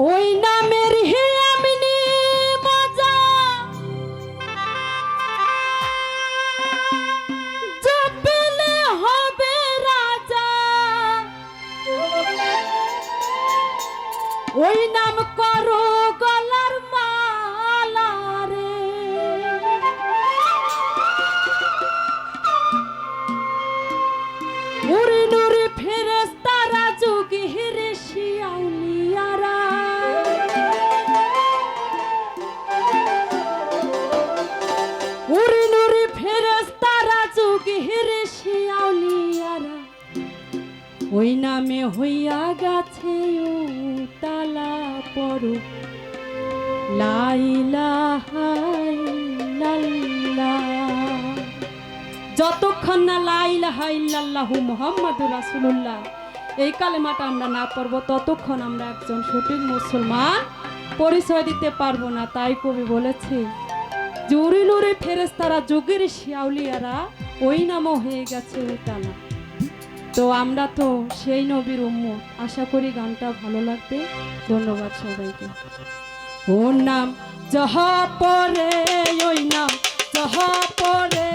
ওই নামের হে এমনি মজা জপলে হবে রাজা। ওই নাম করো ওই নামে হইয়া গেছে তালা ইল্লাল্লাহ যতক্ষণ না লাইলাহা ইল্লাল্লাহু মুহাম্মাদুর রাসূলুল্লাহ। এই কালেমাটা আমরা না পড়ব, ততক্ষণ আমরা একজন সঠিক মুসলমান পরিচয় দিতে পারব না, তাই কবি বলেছে জুরি নুরি ফেরেস্তারা যোগের শিয়াউলিয়ারা, ওই নামও হয়ে গেছে উতালা। তো আমরা তো সেই নবীর উম্মত। আশা করি গানটা ভালো লাগবে। ধন্যবাদ সবাইকে। ওর নাম, যাহা পরে ওই নাম, যাহা পরে